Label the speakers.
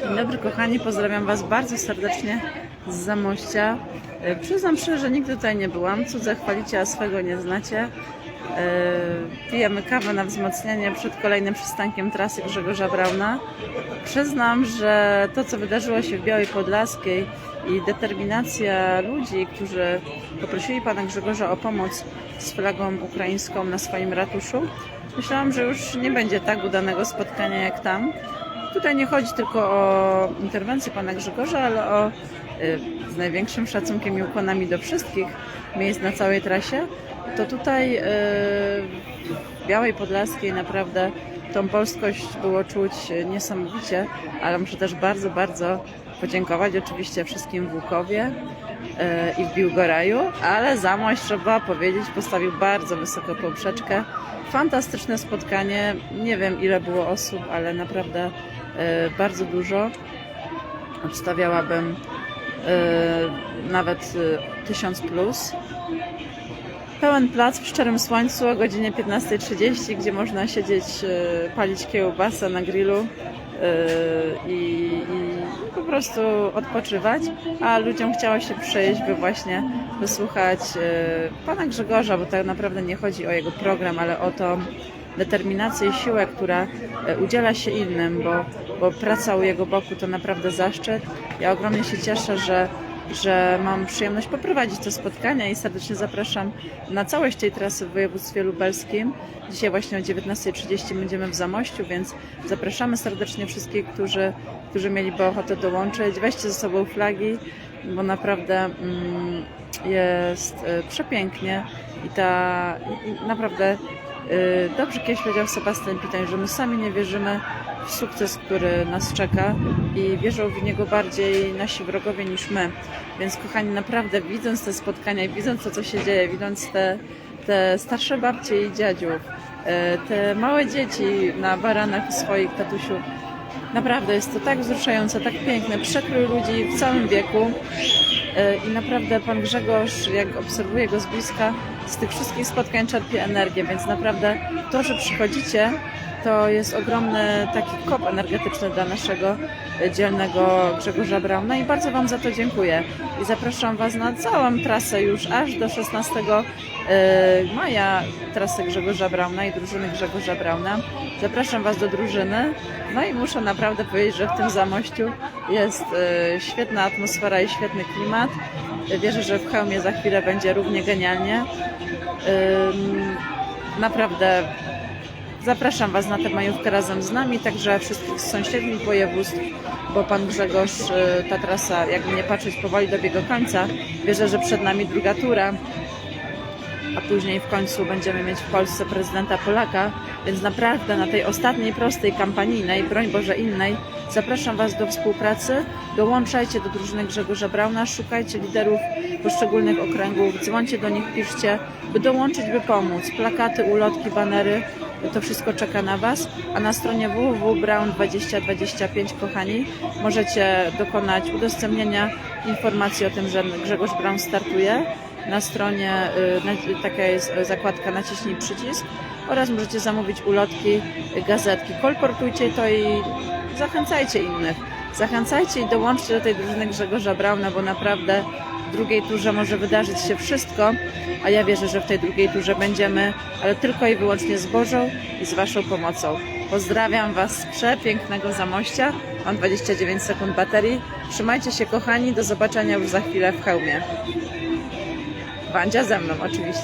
Speaker 1: Dzień dobry kochani, pozdrawiam Was bardzo serdecznie z Zamościa. E, Przyznam szczerze, że nigdy tutaj nie byłam. Cudze chwalicie, a swego nie znacie. E, Pijemy kawę na wzmocnienie przed kolejnym przystankiem trasy Grzegorza Brauna. Przyznam, że to, co wydarzyło się w Białej Podlaskiej i determinacja ludzi, którzy poprosili pana Grzegorza o pomoc z flagą ukraińską na swoim ratuszu, myślałam, że już nie będzie tak udanego spotkania jak tam. Tutaj nie chodzi tylko o interwencję pana Grzegorza, ale o y, z największym szacunkiem i ukłonami do wszystkich miejsc na całej trasie. To tutaj y, w Białej Podlaskiej naprawdę tą polskość było czuć niesamowicie, ale muszę też bardzo, bardzo podziękować oczywiście wszystkim w Łukowie y, i w Biłgoraju, ale Zamość trzeba powiedzieć postawił bardzo wysoko poprzeczkę. Fantastyczne spotkanie. Nie wiem ile było osób, ale naprawdę bardzo dużo. Obstawiałabym e, nawet e, 1000 plus. Pełen plac w szczerym słońcu o godzinie 15.30, gdzie można siedzieć, e, palić kiełbasę na grillu e, i, i po prostu odpoczywać, a ludziom chciało się przejść, by właśnie wysłuchać e, pana Grzegorza, bo tak naprawdę nie chodzi o jego program, ale o tą determinację i siłę, która e, udziela się innym, bo, bo praca u jego boku to naprawdę zaszczyt. Ja ogromnie się cieszę, że że mam przyjemność poprowadzić te spotkania i serdecznie zapraszam na całość tej trasy w województwie lubelskim. Dzisiaj właśnie o 19.30 będziemy w Zamościu, więc zapraszamy serdecznie wszystkich, którzy, którzy mieliby ochotę dołączyć. Weźcie ze sobą flagi, bo naprawdę mm, jest e, przepięknie i ta i, naprawdę dobrze kiedyś powiedział Sebastian Pitań, że my sami nie wierzymy w sukces, który nas czeka i wierzą w niego bardziej nasi wrogowie niż my. Więc kochani, naprawdę widząc te spotkania i widząc to, co się dzieje, widząc te, te starsze babcie i dziadziów, e, te małe dzieci na baranach swoich tatusiów, naprawdę jest to tak wzruszające, tak piękne, przekrój ludzi w całym wieku. E, I naprawdę pan Grzegorz, jak obserwuję go z bliska, z tych wszystkich spotkań czerpie energię, więc naprawdę to, że przychodzicie, to jest ogromny taki kop energetyczny dla naszego dzielnego Grzegorza Brauna i bardzo Wam za to dziękuję. I zapraszam Was na całą trasę już aż do 16 e, maja trasę Grzegorza Brauna i drużyny Grzegorza Brauna. Zapraszam Was do drużyny. No i muszę naprawdę powiedzieć, że w tym Zamościu jest e, świetna atmosfera i świetny klimat. Wierzę, że w hełmie za chwilę będzie równie genialnie. Naprawdę Zapraszam Was na tę majówkę razem z nami, także wszystkich z sąsiednich województw, bo Pan Grzegorz, y, ta trasa, jakby nie patrzeć, powoli dobiega końca. Wierzę, że przed nami druga tura, a później w końcu będziemy mieć w Polsce prezydenta Polaka, więc naprawdę na tej ostatniej, prostej kampanijnej, broń Boże innej, zapraszam Was do współpracy, dołączajcie do drużyny Grzegorza Brauna, szukajcie liderów poszczególnych okręgów, dzwońcie do nich, piszcie, by dołączyć, by pomóc. Plakaty, ulotki, banery, to wszystko czeka na Was, a na stronie www.brown2025 kochani możecie dokonać udostępnienia informacji o tym, że Grzegorz Braun startuje. Na stronie y, taka jest zakładka naciśnij przycisk oraz możecie zamówić ulotki, gazetki. Kolportujcie to i zachęcajcie innych. Zachęcajcie i dołączcie do tej drużyny Grzegorza Brauna, bo naprawdę w drugiej turze może wydarzyć się wszystko, a ja wierzę, że w tej drugiej turze będziemy, ale tylko i wyłącznie z Bożą i z Waszą pomocą. Pozdrawiam Was z przepięknego Zamościa. Mam 29 sekund baterii. Trzymajcie się kochani, do zobaczenia już za chwilę w hełmie. Wandzia ze mną oczywiście.